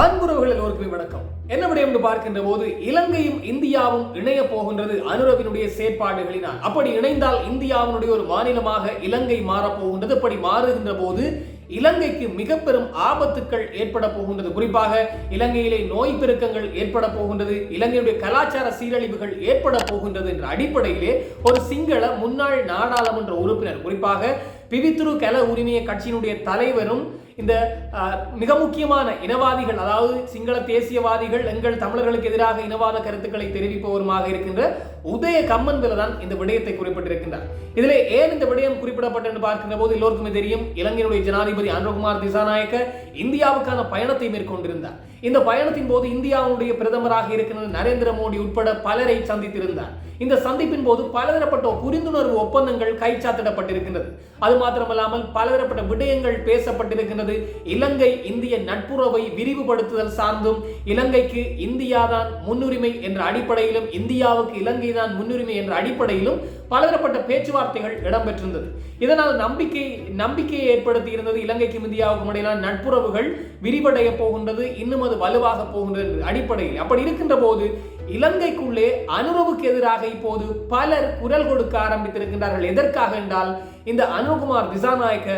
அன்புறவுகள் எல்லோருக்குமே வணக்கம். என்ன விடயம் என்று பார்க்கின்ற போது இலங்கையும் இந்தியாவும் இணைய போகின்றது அனுரவினுடைய செயற்பாடுகளினால். அப்படி இணைந்தால் இந்தியாவினுடைய ஒரு மாநிலமாக இலங்கை மாறப்போகின்றது. அப்படி மாறுகின்ற போது இலங்கைக்கு மிக பெரும் ஆபத்துக்கள் ஏற்பட போகின்றது. குறிப்பாக இலங்கையிலே நோய் பெருக்கங்கள் ஏற்பட போகின்றது. இலங்கையுடைய கலாச்சார சீரழிவுகள் ஏற்பட போகின்றது என்ற அடிப்படையிலே ஒரு சிங்கள முன்னாள் நாடாளுமன்ற உறுப்பினர் குறிப்பாக பிவித்துரு கல உரிமைய கட்சியினுடைய தலைவரும் இந்த மிக முக்கியமான இனவாதிகள் அதாவது சிங்கள தேசியவாதிகள் எங்கள் தமிழர்களுக்கு எதிராக இனவாத கருத்துக்களை தெரிவிப்பவருமாக இருக்கின்ற உதய கம்மன்பில தான் இந்த விடயத்தை குறிப்பிட்டிருக்கின்றார். இதிலே ஏன் இந்த விடயம் குறிப்பிடப்பட்டது என்று பார்க்கின்ற போது எல்லோருக்குமே தெரியும் இலங்கையினுடைய ஜனாதிபதி அனுரகுமார் திசாநாயக்க இந்தியாவுக்கான பயணத்தை மேற்கொண்டிருந்தார். இந்த பயணத்தின் போது இந்தியாவுடைய பிரதமராக இருக்கின்ற நரேந்திர மோடி உட்பட பலரை சந்தித்திருந்தார். இந்த சந்திப்பின் போது பலதரப்பட்ட புரிந்துணர்வு ஒப்பந்தங்கள் கைச்சாத்திடப்பட்டிருக்கின்றது. அது மாத்திரமல்லாமல் பலதரப்பட்ட விடயங்கள் பேசப்பட்டிருக்கின்றது. இலங்கை இந்திய நட்புறவை விரிவுபடுத்துதல் சார்ந்தும் இலங்கைக்கு இந்தியா தான் முன்னுரிமை என்ற அடிப்படையிலும் இந்தியாவுக்கு இலங்கை தான் முன்னுரிமை என்ற அடிப்படையிலும் பலதரப்பட்ட பேச்சுவார்த்தைகள் இடம்பெற்றிருந்தது. இதனால் நம்பிக்கை நம்பிக்கையை ஏற்படுத்தி இருந்தது இலங்கைக்கும் இந்தியாவுக்கும் இடையிலான நட்புறவுகள் விரிவடைய போகின்றது இன்னும் அது வலுவாக போகின்றது அடிப்படையில். அப்படி இருக்கின்ற போது இலங்கைக்குள்ளே அனுரவுக்கு எதிராக இப்போது பலர் குரல் கொடுக்க ஆரம்பித்திருக்கின்றார்கள். எதற்காக என்றால் இந்த அனுகுமார் திசாநாயக்க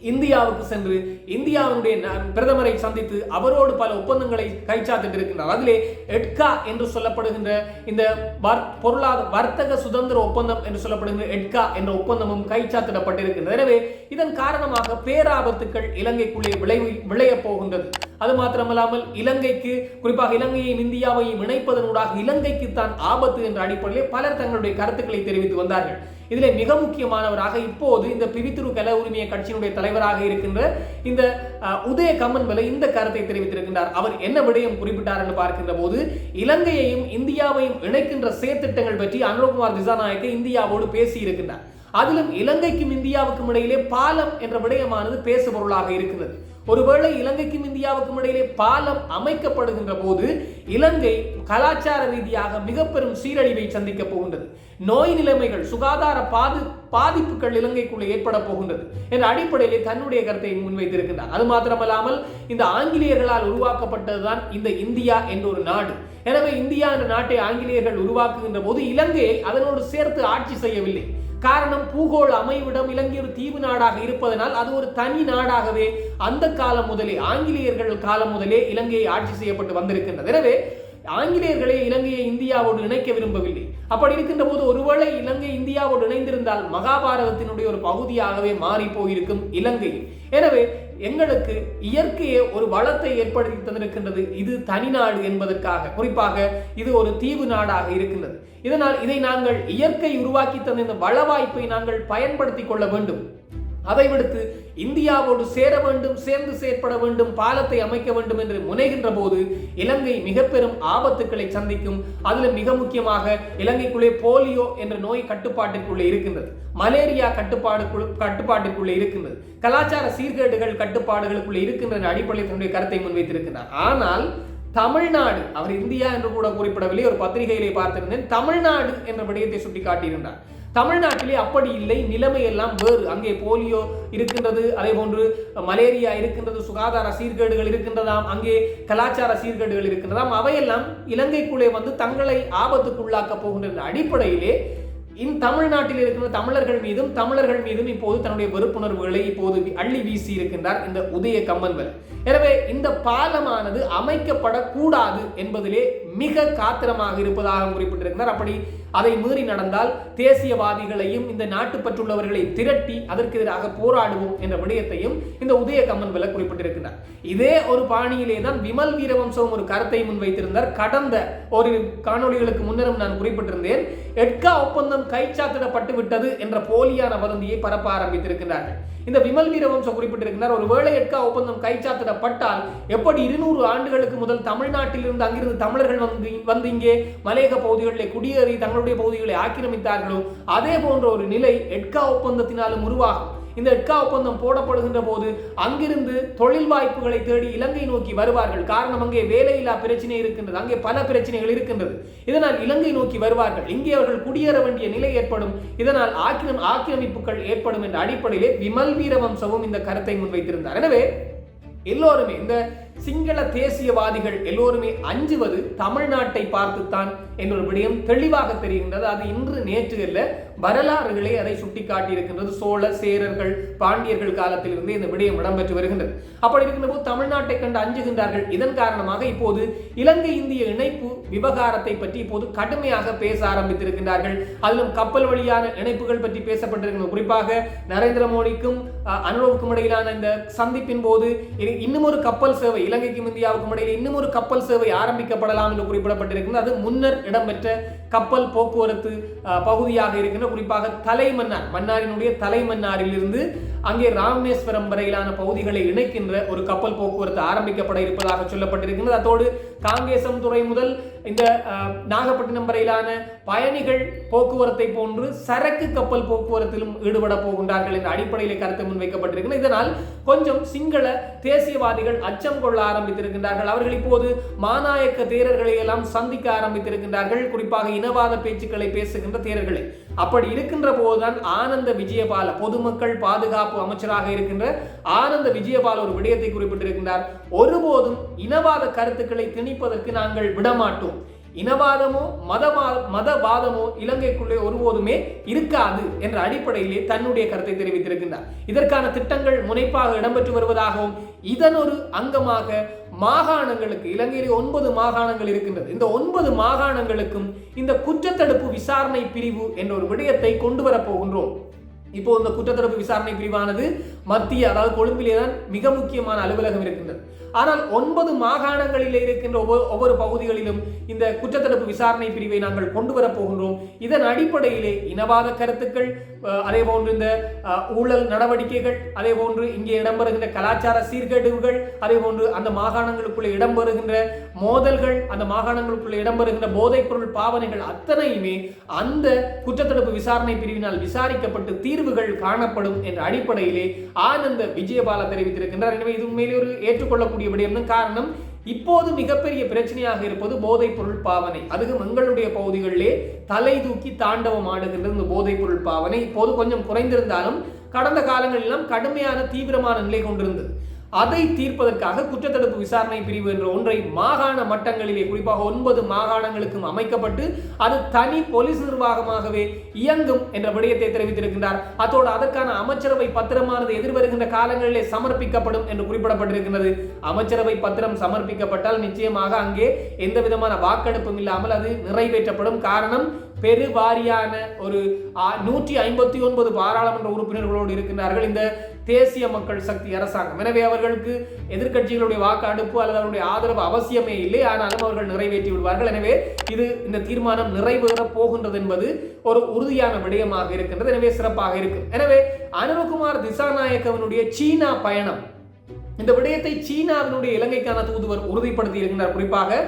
இந்தியாவுக்கு சென்று இந்தியாவினுடைய ந- பிரதமரை சந்தித்து அவரோடு பல ஒப்பந்தங்களை கைச்சாத்திட்டு இருக்கின்றார் அதிலே எட்கா என்று சொல்லப்படுகின்ற இந்த பொருளாதார வர்த்தக சுதந்திர ஒப்பந்தம் என்று சொல்லப்படுகின்ற எட்கா என்ற ஒப்பந்தமும் கைச்சாத்திடப்பட்டிருக்கின்றது. எனவே இதன் காரணமாக பேராபத்துக்கள் இலங்கைக்குள்ளே விளைவு விளையப் போகின்றது. அது மாத்திரமல்லாமல் இலங்கைக்கு குறிப்பாக இலங்கையையும் இந்தியாவையும் இணைப்பதனூடாக இலங்கைக்கு தான் ஆபத்து என்ற அடிப்படையில் பலர் தங்களுடைய கருத்துக்களை தெரிவித்து வந்தார்கள். இதில் மிக முக்கியமானவராக இப்போது இந்த பிவித்துரு கல உரிமைய கட்சியினுடைய தலைவராக இருக்கின்ற இந்த உதய கம்மன்வலை இந்த கருத்தை தெரிவித்திருக்கின்றார். அவர் என்ன விடயம் குறிப்பிட்டார் என்று பார்க்கின்ற போது இலங்கையையும் இந்தியாவையும் இணைக்கின்ற செயற்திட்டங்கள் பற்றி அனுரகுமார் திசாநாயக்க இந்தியாவோடு பேசி இருக்கின்றார் அதிலும் இலங்கைக்கும் இந்தியாவுக்கும் இடையிலே பாலம் என்ற விடயமானது பேசுபொருளாக இருக்கிறது. ஒருவேளை இலங்கைக்கும் இந்தியாவுக்கும் இடையிலே பாலம் அமைக்கப்படுகின்ற போது இலங்கை கலாச்சார ரீதியாக மிக பெரும் சீரழிவை சந்திக்க போகின்றது. நோய் நிலைமைகள் சுகாதார பாது பாதிப்புகள் இலங்கைக்குள்ளே ஏற்பட போகின்றது என்ற அடிப்படையிலே தன்னுடைய கருத்தை முன்வைத்திருக்கின்றார். அது மாத்திரமல்லாமல் இந்த ஆங்கிலேயர்களால் உருவாக்கப்பட்டதுதான் இந்த இந்தியா என்ற ஒரு நாடு. எனவே இந்தியா என்ற நாட்டை ஆங்கிலேயர்கள் உருவாக்குகின்ற போது இலங்கையை அதனோடு சேர்த்து ஆட்சி செய்யவில்லை. காரணம் பூகோள அமைவிடம் இலங்கை ஒரு தீவு நாடாக இருப்பதனால் அது ஒரு தனி நாடாகவே அந்த காலம் முதலே ஆங்கிலேயர்கள் காலம் முதலே இலங்கையை ஆட்சி செய்யப்பட்டு வந்திருக்கின்றது. எனவே ஆங்கிலேயர்களே இலங்கையை இந்தியாவோடு இணைக்க விரும்பவில்லை. அப்படி இருக்கின்ற போது ஒருவேளை இலங்கை இந்தியாவோடு இணைந்திருந்தால் மகாபாரதத்தினுடைய ஒரு பகுதியாகவே மாறி போயிருக்கும் இலங்கை. எனவே எங்களுக்கு இயற்கையே ஒரு வளத்தை ஏற்படுத்தி தந்திருக்கின்றது. இது தனிநாடு என்பதற்காக. குறிப்பாக இது ஒரு தீவு நாடாக இருக்கின்றது. இதனால் இதை நாங்கள் இயற்கை உருவாக்கி தந்த இந்த வள வாய்ப்பை நாங்கள் பயன்படுத்திக் கொள்ள வேண்டும். அதை விடுத்து இந்தியாவோடு சேர வேண்டும் சேர்ந்து செயற்பட வேண்டும் பாலத்தை அமைக்க வேண்டும் என்று முனைகின்ற போது இலங்கை மிக பெரும் ஆபத்துக்களை சந்திக்கும். அதில் மிக முக்கியமாக இலங்கைக்குள்ளே போலியோ என்ற நோய் கட்டுப்பாட்டிற்குள்ளே இருக்கின்றது. மலேரியா கட்டுப்பாடு கட்டுப்பாட்டிற்குள்ளே இருக்கின்றது. கலாச்சார சீர்கேடுகள் கட்டுப்பாடுகளுக்குள்ளே இருக்கின்ற அடிப்படையில் தன்னுடைய கருத்தை முன்வைத்திருக்கின்றார் ஆனால் தமிழ்நாடு அவர் இந்தியா என்று கூட குறிப்பிடவில்லை ஒரு பத்திரிகையிலே பார்த்திருந்தேன் தமிழ்நாடு என்ற விடயத்தை சுட்டி காட்டியிருந்தார் தமிழ்நாட்டிலே அப்படி இல்லை நிலைமை எல்லாம் வேறு. அங்கே போலியோ இருக்கின்றது அதே போன்று மலேரியா இருக்கின்றது சுகாதார சீர்கேடுகள் இருக்கின்றதாம் அங்கே கலாச்சார சீர்கேடுகள் இருக்கின்றதாம் அவையெல்லாம் இலங்கைக்குள்ளே வந்து தங்களை ஆபத்துக்குள்ளாக்க போகின்ற அடிப்படையிலே இந் தமிழ்நாட்டில் இருக்கின்ற தமிழர்கள் மீதும் தமிழர்கள் மீதும் இப்போது தன்னுடைய வெறுப்புணர்வுகளை இப்போது அள்ளி வீசி இருக்கின்றார் இந்த உதய கம்மன்வல் எனவே இந்த பாலமானது அமைக்கப்படக்கூடாது என்பதிலே மிக காத்திரமாக இருப்பதாக குறிப்பிட்டிருக்கிறார். அப்படி அதை மீறி நடந்தால் தேசியவாதிகளையும் இந்த நாட்டுப்பற்றுள்ளவர்களை திரட்டி அதற்கு எதிராக போராடுவோம் என்ற விடயத்தையும் இந்த உதய கம்மன்வல குறிப்பிட்டிருக்கிறார் இதே ஒரு பாணியிலே தான் விமல் வீரவம்சம் ஒரு கருத்தை முன்வைத்திருந்தார். கடந்த ஒரு காணொளிகளுக்கு முன்னரும் நான் குறிப்பிட்டிருந்தேன் எட்கா ஒப்பந்தம் கைச்சாத்திடப்பட்டு விட்டது என்ற போலியான வதந்தியை பரப்ப ஆரம்பித்திருக்கிறார்கள் இந்த விமல் வீரவம்சம் குறிப்பிட்டிருக்கிறார். ஒரு வேளை எட்கா ஒப்பந்தம் கைச்சாத்திடப்பட்டால் எப்படி இருநூறு ஆண்டுகளுக்கு முதல் தமிழ்நாட்டில் இருந்து அங்கிருந்து தமிழர்கள் வந்து வந்து இங்கே மலையக பகுதிகளிலே குடியேறி தங்களுடைய பகுதிகளை ஆக்கிரமித்தார்களோ அதே போன்ற ஒரு நிலை எட்கா ஒப்பந்தத்தினாலும் உருவாகும். இந்த எட்கா ஒப்பந்தம் போடப்படுகின்ற போது அங்கிருந்து தொழில் வாய்ப்புகளை தேடி இலங்கை நோக்கி வருவார்கள். காரணம் அங்கே வேலையில்லா பிரச்சனை இருக்கின்றது. அங்கே பல பிரச்சனைகள் இருக்கின்றது. இதனால் இலங்கை நோக்கி வருவார்கள். இங்கே அவர்கள் குடியேற வேண்டிய நிலை ஏற்படும். இதனால் ஆக்கிரம் ஆக்கிரமிப்புகள் ஏற்படும் என்ற அடிப்படையிலே விமல் வீரவம்சவும் இந்த கருத்தை முன்வைத்திருந்தார். எனவே எல்லோருமே இந்த சிங்கள தேசியவாதிகள் எல்லோருமே அஞ்சுவது தமிழ்நாட்டை பார்த்துத்தான் என்ற ஒரு விடயம் தெளிவாக தெரிகின்றது. அது இன்று நேற்று அல்ல வரலாறுகளே அதை சுட்டிக்காட்டி இருக்கின்றது சோழ சேரர்கள் பாண்டியர்கள் காலத்திலிருந்து இந்த விடயம் இடம்பெற்று வருகின்றது. அப்படி இருக்கின்ற போது தமிழ்நாட்டை கண்டு அஞ்சுகின்றார்கள். இதன் காரணமாக இப்போது இலங்கை இந்திய இணைப்பு விவகாரத்தை பற்றி இப்போது கடுமையாக பேச ஆரம்பித்திருக்கின்றார்கள். அதிலும் கப்பல் வழியான இணைப்புகள் பற்றி பேசப்பட்டிருக்கிறது குறிப்பாக நரேந்திர மோடிக்கும் அனுரவுக்கும் இடையிலான இந்த சந்திப்பின் போது இன்னும் ஒரு கப்பல் சேவை இலங்கைக்கும் இந்தியாவுக்கும் இடையில் இன்னும் ஒரு கப்பல் சேவை ஆரம்பிக்கப்படலாம் என்று குறிப்பிடப்பட்டிருக்கிறது. அது முன்னர் இடம்பெற்ற கப்பல் போக்குவரத்து பகுதியாக இருக்கின்ற குறிப்பாக தலைமன்னார் மன்னாரினுடைய தலைமன்னாரிலிருந்து அங்கே ராமேஸ்வரம் வரையிலான பகுதிகளை இணைக்கின்ற ஒரு கப்பல் போக்குவரத்து ஆரம்பிக்கப்பட இருப்பதாக சொல்லப்பட்டிருக்கின்றது. அதோடு காங்கேசம் துறை முதல் இந்த நாகப்பட்டினம் வரையிலான பயணிகள் போக்குவரத்தை போன்று சரக்கு கப்பல் போக்குவரத்திலும் ஈடுபட போகின்றார்கள் என்ற அடிப்படையில் கருத்து முன்வைக்கப்பட்டிருக்கிறது இதனால் கொஞ்சம் சிங்கள தேசியவாதிகள் அச்சம் கொள்ள ஆரம்பித்திருக்கின்றார்கள். அவர்கள் இப்போது மாநாயக்க தேரர்களை எல்லாம் சந்திக்க ஆரம்பித்திருக்கின்றார்கள். குறிப்பாக இனவாத பேச்சுக்களை பேசுகின்ற தேரர்களை. அப்படி இருக்கின்ற போதுதான் ஆனந்த விஜயபால பொதுமக்கள் பாதுகாப்பு அமைச்சராக இருக்கின்ற ஆனந்த விஜயபால ஒரு விடயத்தை குறிப்பிட்டிருக்கின்றார். ஒருபோதும் இனவாத கருத்துக்களை திணிப்பதற்கு நாங்கள் விடமாட்டோம். இனவாதமோ மதவா மதவாதமோ இலங்கைக்குள்ளே ஒருபோதுமே இருக்காது என்ற அடிப்படையிலே தன்னுடைய கருத்தை தெரிவித்திருக்கின்றார். இதற்கான திட்டங்கள் முனைப்பாக இடம்பெற்று வருவதாகவும் இதன் ஒரு அங்கமாக மாகாணங்களுக்கு இலங்கையிலே ஒன்பது மாகாணங்கள் இருக்கின்றது. இந்த ஒன்பது மாகாணங்களுக்கும் இந்த குற்றத்தடுப்பு விசாரணை பிரிவு என்ற ஒரு விடயத்தை கொண்டு வரப்போகின்றோம் இப்போ இந்த குற்றத்தடுப்பு விசாரணை பிரிவானது மத்திய அதாவது கொழும்பிலே தான் மிக முக்கியமான அலுவலகம் இருக்கின்றது. ஆனால் ஒன்பது மாகாணங்களில் இருக்கின்ற ஒவ்வொரு ஒவ்வொரு பகுதிகளிலும் இந்த குற்றத்தடுப்பு விசாரணை பிரிவை நாங்கள் கொண்டு வரப் போகின்றோம். இதன் அடிப்படையிலே இனவாத கருத்துக்கள் அதே போன்று இந்த ஊழல் நடவடிக்கைகள் அதே போன்று இங்கே இடம்பெறுகின்ற கலாச்சார சீர்கேடுகள் அதே போன்று அந்த மாகாணங்களுக்குள்ளே இடம்பெறுகின்ற மோதல்கள் அந்த மாகாணங்களுக்குள்ளே இடம்பெறுகின்ற போதைப் பொருள் பாவனைகள் அத்தனையுமே அந்த குற்றத்தடுப்பு விசாரணை பிரிவினால் விசாரிக்கப்பட்டு தீர்வுகள் காணப்படும் என்ற அடிப்படையிலே ஆனந்த விஜயபால தெரிவித்திருக்கின்றார். எனவே இது உண்மையிலே ஒரு ஏற்றுக்கொள்ளக்கூடிய விடயம் காரணம்? இப்போது மிகப்பெரிய பிரச்சனையாக இருப்பது போதைப் பொருள் பாவனை. அதுவும் எங்களுடைய பகுதிகளிலே தலை தூக்கி தாண்டவம் ஆடுகின்றது இந்த போதைப் பொருள் பாவனை. இப்போது கொஞ்சம் குறைந்திருந்தாலும் கடந்த காலங்களிலாம் கடுமையான தீவிரமான நிலை கொண்டிருந்தது. அதை தீர்ப்பதற்காக குற்றத்தடுப்பு விசாரணை பிரிவு என்ற ஒன்றை மாகாண மட்டங்களிலே குறிப்பாக ஒன்பது மாகாணங்களுக்கும் அமைக்கப்பட்டு அது தனி போலீஸ் நிர்வாகமாகவே இயங்கும் என்ற விடயத்தை தெரிவித்திருக்கின்றார். அத்தோடு அதற்கான அமைச்சரவை பத்திரமானது எதிர்வருகின்ற காலங்களிலே சமர்ப்பிக்கப்படும் என்று குறிப்பிடப்பட்டிருக்கிறது அமைச்சரவை பத்திரம் சமர்ப்பிக்கப்பட்டால் நிச்சயமாக அங்கே எந்த விதமான வாக்கெடுப்பும் இல்லாமல் அது நிறைவேற்றப்படும். காரணம் பெருவாரியான ஒரு நூற்றி ஐம்பத்தி ஒன்பது பாராளுமன்ற உறுப்பினர்களோடு இருக்கின்றார்கள் இந்த தேசிய மக்கள் சக்தி அரசாங்கம். எனவே அவர்களுக்கு எதிர்கட்சிகளுடைய வாக்கெடுப்பு அல்லது அவருடைய ஆதரவு அவசியமே இல்லை. ஆனாலும் அவர்கள் நிறைவேற்றி விடுவார்கள். எனவே இது இந்த தீர்மானம் நிறைவேற போகின்றது என்பது ஒரு உறுதியான விடயமாக இருக்கின்றது. எனவே சிறப்பாக இருக்கும். எனவே அனுரகுமார் திசாநாயக்கவனுடைய சீனா பயணம். இந்த விடயத்தை சீனாவினுடைய இலங்கைக்கான தூதுவர் உறுதிப்படுத்தி இருக்கின்றார் குறிப்பாக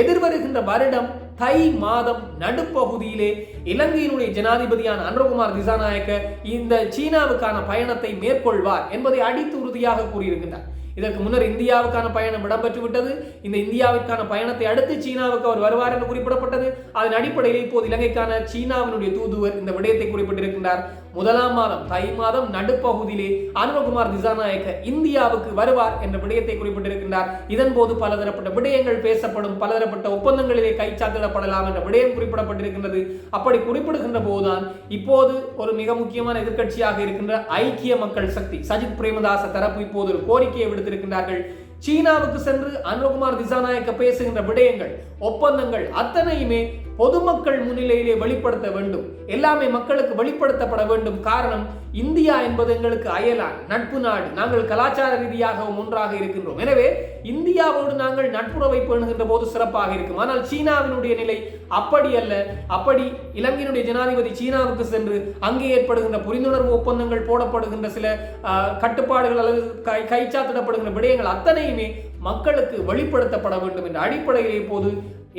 எதிர்வருகின்ற வருடம் தை மாதம் நடுப்பகுதியிலே இலங்கையினுடைய ஜனாதிபதியான அனுரகுமார் திசாநாயக்க இந்த சீனாவுக்கான பயணத்தை மேற்கொள்வார் என்பதை அடித்து உறுதியாக கூறியிருக்கின்றார். இதற்கு முன்னர் இந்தியாவுக்கான பயணம் இடம்பெற்று விட்டது இந்த இந்தியாவிற்கான பயணத்தை அடுத்து சீனாவுக்கு அவர் வருவார் என்று குறிப்பிடப்பட்டது. அதன் அடிப்படையில் இப்போது இலங்கைக்கான சீனாவினுடைய தூதுவர் இந்த விடயத்தை குறிப்பிட்டிருக்கின்றார். முதலாம் மாதம் தை மாதம் நடுப்பகுதியிலே அனுபகுமார் திசாநாயக்க இந்தியாவுக்கு வருவார் என்ற விடயத்தை குறிப்பிட்டிருக்கின்றார். இதன் போது பலதரப்பட்ட விடயங்கள் பேசப்படும் பலதரப்பட்ட ஒப்பந்தங்களிலே கைச்சாத்திடப்படலாம் என்ற விடயம் குறிப்பிடப்பட்டிருக்கின்றது. அப்படி குறிப்பிடுகின்ற போதுதான் இப்போது ஒரு மிக முக்கியமான எதிர்கட்சியாக இருக்கின்ற ஐக்கிய மக்கள் சக்தி சஜித் பிரேமதாச தரப்பு இப்போது ஒரு கோரிக்கையை விடுத்திருக்கின்றார்கள். சீனாவுக்கு சென்று அனுகுமார் திசாநாயக்க பேசுகின்ற விடயங்கள் ஒப்பந்தங்கள் அத்தனையுமே பொதுமக்கள் முன்னிலையிலே வெளிப்படுத்த வேண்டும். எல்லாமே மக்களுக்கு வெளிப்படுத்தப்பட வேண்டும். காரணம் இந்தியா என்பது எங்களுக்கு அயலான் நட்பு நாடு. நாங்கள் கலாச்சார ரீதியாகவும் ஒன்றாக இருக்கின்றோம். எனவே இந்தியாவோடு நாங்கள் நட்புறவை பேணுகின்ற போது சிறப்பாக இருக்கும். ஆனால் சீனாவினுடைய நிலை அப்படி அல்ல. அப்படி இலங்கையினுடைய ஜனாதிபதி சீனாவுக்கு சென்று அங்கே ஏற்படுகின்ற புரிந்துணர்வு ஒப்பந்தங்கள் போடப்படுகின்ற சில கட்டுப்பாடுகள் அல்லது கை கைச்சாத்திடப்படுகின்ற விடயங்கள் அத்தனையுமே மக்களுக்கு வெளிப்படுத்தப்பட வேண்டும் என்ற அடிப்படையில் இப்போது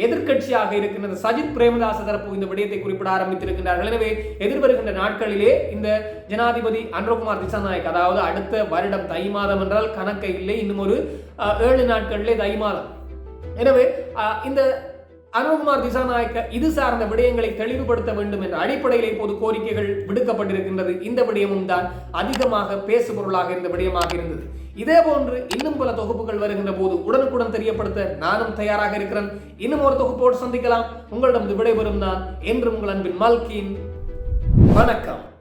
எதிர்கட்சியாக இருக்கின்ற சஜித் பிரேமதாச தரப்பு இந்த விடயத்தை குறிப்பிட ஆரம்பித்திருக்கின்றார்கள். எனவே எதிர்வருகின்ற நாட்களிலே இந்த ஜனாதிபதி அன்றகுமார் திசாநாயக் அதாவது அடுத்த வருடம் தை மாதம் என்றால் கணக்கை இல்லை இன்னும் ஒரு ஏழு நாட்களிலே தை மாதம். எனவே இந்த அனுகுமார் திசாநாயக்க இது சார்ந்த விடயங்களை தெளிவுபடுத்த வேண்டும் என்ற அடிப்படையில் இப்போது கோரிக்கைகள் விடுக்கப்பட்டிருக்கின்றது. இந்த விடயமும் தான் அதிகமாக பேசுபொருளாக இருந்த விடயமாக இருந்தது. இதே போன்று இன்னும் பல தொகுப்புகள் வருகின்ற போது உடனுக்குடன் தெரியப்படுத்த நானும் தயாராக இருக்கிறேன். இன்னும் ஒரு தொகுப்போடு சந்திக்கலாம். உங்களிடம் விடைபெறும் நான் என்று உங்கள் அன்பின் மல்கின். வணக்கம்.